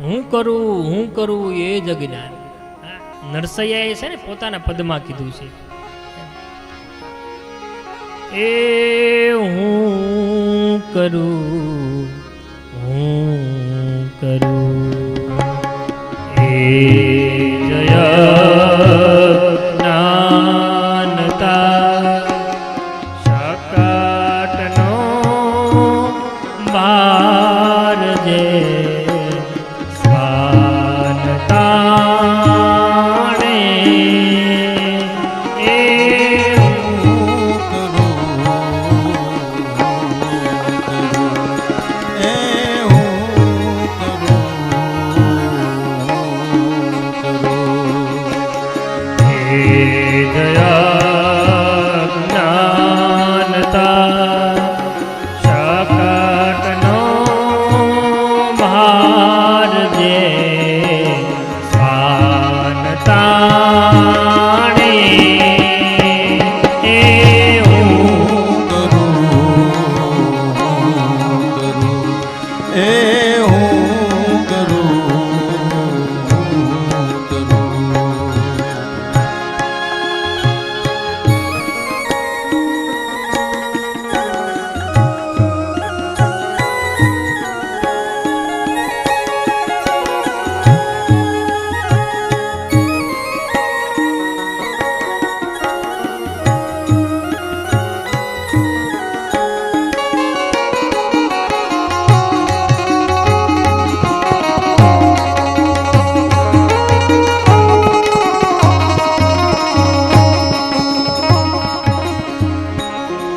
હું કરું હું કરું એ જ નરસૈયાએ છે ને પોતાના પદમાં કીધું છે. એ હું કરું હું કરું, એ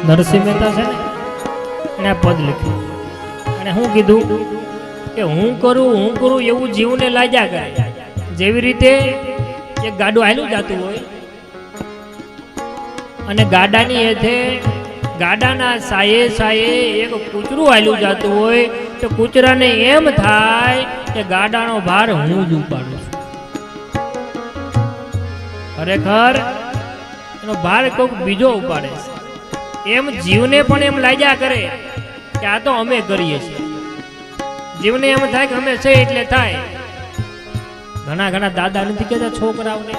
નરસિંહ મહેતા છે ને પદ લખ્યું. અને હું કીધું કે હું કરું હું કરું એવું જીવને લાગ્યા કરે. જેવી રીતે એક ગાડું હાલ્યું જતું હોય, અને ગાડાની હેઠે ગાડાના સાયે સાયે એક કૂતરું હાલ્યું જતું હોય, તો કૂતરાને એમ થાય કે ગાડાનો ભાર હું જ ઉપાડું છું. ખરેખર એનો ભાર કોઈક બીજો ઉપાડે છે. એમ જીવને પણ એમ લાગ્યા કરે કે આ તો અમે કરીએ છીએ. જીવને એમ થાય કે અમે છે એટલે થાય. ઘણા ઘણા દાદા નથી કહેતા છોકરાઓને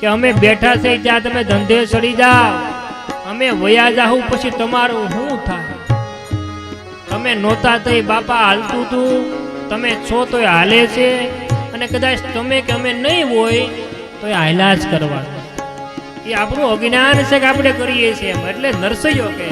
કે અમે બેઠા છે ત્યાં તમે ધંધે ચડી જાઓ. અમે વયા જાઉં પછી તમારું શું થાય? તમે નહોતા તો બાપા હાલતું તું. તમે છો તો હાલે છે. અને કદાચ તમે કે અમે નહીં હોય તો એ હાલ્યા જ કરવાનું. એ આપણું અજ્ઞાન છે કે આપણે કરીએ છીએ એમ. એટલે નરસૈયો કે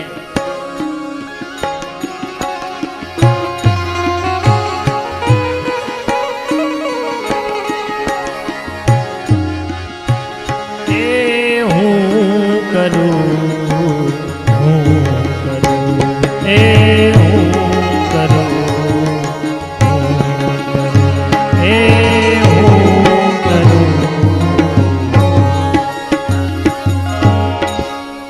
કરું